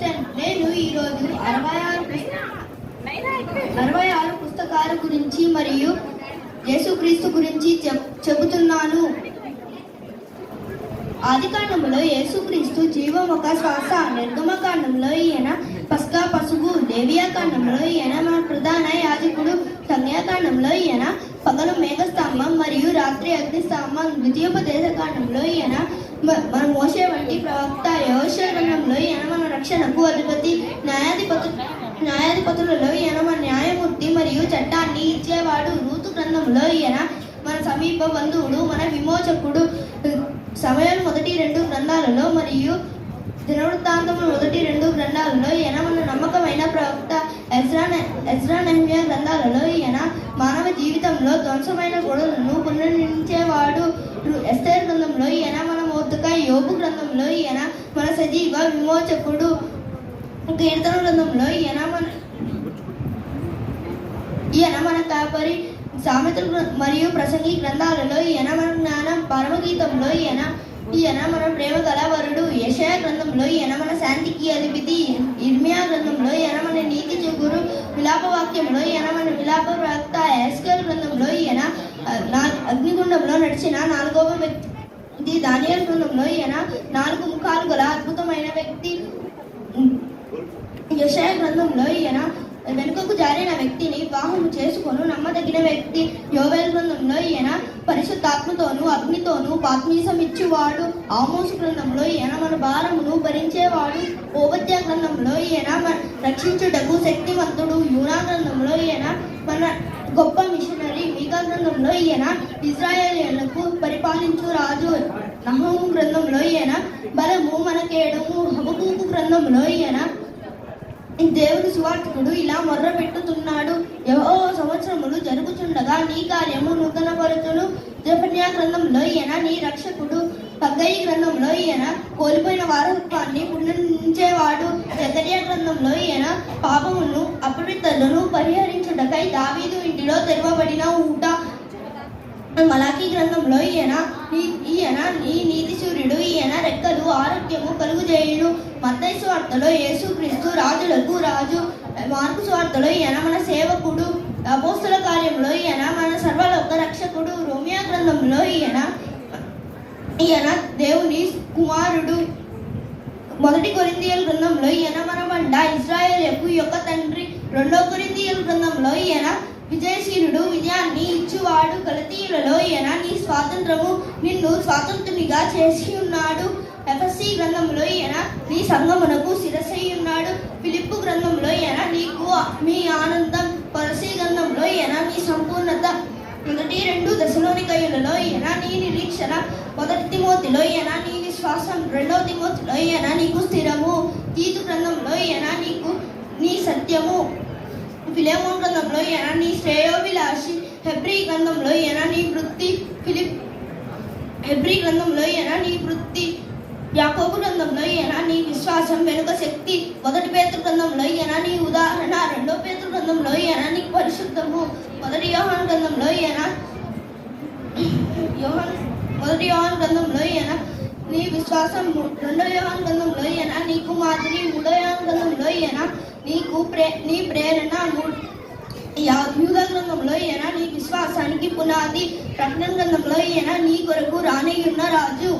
Assistant నేను ఈరోజు అరవై ఆరు అరవై ఆరు పుస్తకాల గురించి మరియు యేసుక్రీస్తు గురించి చెప్ చెబుతున్నాను. ఆదికాండంలో యేసుక్రీస్తు జీవం ఒక శ్వాస నిర్గమకాండంలో ఈయన పస్కా పసుపు దేవియాకాండంలో ఈయన మన ప్రధాన యాజకుడు సంజ్ఞాకాండంలో ఈయన పగలు మేఘస్తంభం మరియు రాత్రి అగ్నిస్తంభం ద్వితీయోపదేశకాండంలో ఈయన మన మోసే వంటి ప్రవక్త యోష గ్రంథంలో ఈయన మన రక్షణకు అధిపతి న్యాయాధిపతు న్యాయాధిపతులలో ఈయన మన న్యాయమూర్తి మరియు చట్టాన్ని ఇచ్చేవాడు. రూతు గ్రంథంలో ఈయన మన సమీప బంధువుడు మన విమోచకుడు. సమయం మొదటి రెండు గ్రంథాలలో మరియు దినవృత్తాంతము మొదటి రెండు గ్రంథాలలో ఈయన మన నమ్మకమైన ప్రవక్త ఎజ్రా నె- ఎజ్రా నెహ్మియా గ్రంథాలలో ఈయన మానవ జీవితంలో ధ్వంసమైన గొడవలను పునర్నిర్మించేవాడు రు- ఎస్తేర్ గ్రంథంలో ఈయన మన యోపు యోగు గ్రంథంలో ఈయన మన సజీవ విమోచకుడు. కీర్తన గ్రంథంలో ఈయన మన ఈయన మన కాపరి సామెతలు మరియు ప్రసంగి గ్రంథాలలో ఈయన మన జ్ఞానం. పరమగీతంలో ఈయన ఈయన మన ప్రేమ గల వరుడు యశయ గ్రంథంలో ఈయన మన శాంతికి అధిపతి. ఇర్మియా గ్రంథంలో ఈయన మన నీతి చూగురు. విలాప వాక్యంలో ఈయన మన విలాప ప్రవక్త ఎస్కేల్ గ్రంథంలో ఈయన అగ్నిగుండంలో నడిచిన నాలుగవ వ్యక్తి ఇది దానియల్ గ్రంథంలో ఈయన నాలుగు ముఖాలు గల అద్భుతమైన వ్యక్తి. యశయ గ్రంథంలో ఈయన వెనుకకు జారిన వ్యక్తిని వివాహం చేసుకొను నమ్మదగిన వ్యక్తి. యోవేల్ గ్రంథంలో ఈయన పరిశుద్ధాత్మతోను అగ్నితోను బాత్మీసం ఇచ్చేవాడు ఆమోసు గ్రంథంలో ఈయన మన భారమును భరించేవాడు. ఓపత్య గ్రంథంలో ఈయన మన రక్షించుటకు శక్తివంతుడు. యూనా గ్రంథంలో ఈయన మన గొప్ప మిషనరీ గ్రంథంలో ఈయన ఇజ్రాయేలీలకు పరిపాలించు రాజు. నహోము గ్రంథంలో ఈయన బలము మనకేడము. హబకూకు గ్రంథంలో ఈయన దేవుడు దేవుని ఇలా మొర్ర పెట్టుతున్నాడు ఎవో సంవత్సరములు జరుగుతుండగా నీ కార్యము నూతన పరుతును జపన్యా గ్రంథంలో ఈయన నీ రక్షకుడు. పగ్గయి గ్రంథంలో ఈయన కోల్పోయిన వారసత్వాన్ని పునరుంచేవాడు. జకరియా గ్రంథంలో ఈయన పాపమును అపవిత్రలను పరిహరించుటకై దావీదు ఇంటిలో తెరవబడిన మలాకి గ్రంథంలో ఈయన ఈయన నీ నీతి సూర్యుడు ఈయన రెక్కలు ఆరోగ్యము కలుగు చేయుడు మత్తయి స్వార్థలో యేసుక్రీస్తు రాజులకు రాజు. మార్పు స్వార్థలో ఈయన మన సేవకుడు. అపోస్తుల కార్యంలో ఈయన మన సర్వలోక రక్షకుడు. రోమియా గ్రంథంలో ఈయన ఈయన దేవుని కుమారుడు. మొదటి కొరిందియల్ గ్రంథంలో ఈయన మన వంట ఇజ్రాయేల్ యొక్క తండ్రి. రెండో కొరిందియల్ గ్రంథంలో ఈయన విజయశీలుడు విజయాన్ని ఇచ్చువాడు గలతీయులలో ఈయన నీ స్వాతంత్రము నిన్ను స్వాతంత్రునిగా చేసి ఉన్నాడు ఎఫ్ఎస్సి గ్రంథంలో ఈయన నీ సంగమునకు శిరసై ఉన్నాడు ఫిలిప్పు గ్రంథంలో ఈయన నీకు మీ ఆనందం. పరసీ గ్రంథంలో ఈయన నీ సంపూర్ణత. మొదటి రెండు దశలోనికయ్యులలో ఈయన నీ నిరీక్షణ. మొదటి తిమోతిలో ఈయన నీ విశ్వాసం. రెండవ తిమోతిలో ఈయన నీకు స్థిరము. తీతు గ్రంథంలో ఈయన నీకు నీ సత్యము. ఫిలేమోన్ గ్రంథంలో ఈయన నీ శ్రేయోభిలాషి హెబ్రీ గ్రంథంలో ఈయన నీ వృత్తి ఫిలిప్ హెబ్రీ గ్రంథంలో ఈయన నీ వృత్తి యాకోబు గ్రంథంలో ఈయన నీ విశ్వాసం వెనుక శక్తి మొదటి పేతృ గ్రంథంలో ఈయన నీ ఉదాహరణ రెండో పేతృ గ్రంథంలో ఈయన నీ పరిశుద్ధము మొదటి యోహాన్ గ్రంథంలో ఈయన యోహాన్ మొదటి యోహాన్ గ్రంథంలో ఈయన నీ విశ్వాసం రెండో యోహాన్ గ్రంథంలో ఈయన నీకు మాదిరి మూడో యోహాన్ గ్రంథంలో ఈయన నీకు ప్రే నీ ప్రేరణ యూద గ్రంథంలో ఈయన నీ విశ్వాసానికి పునాది ప్రకటన గ్రంథంలో ఈయన నీ కొరకు రానయ్యున్న రాజు.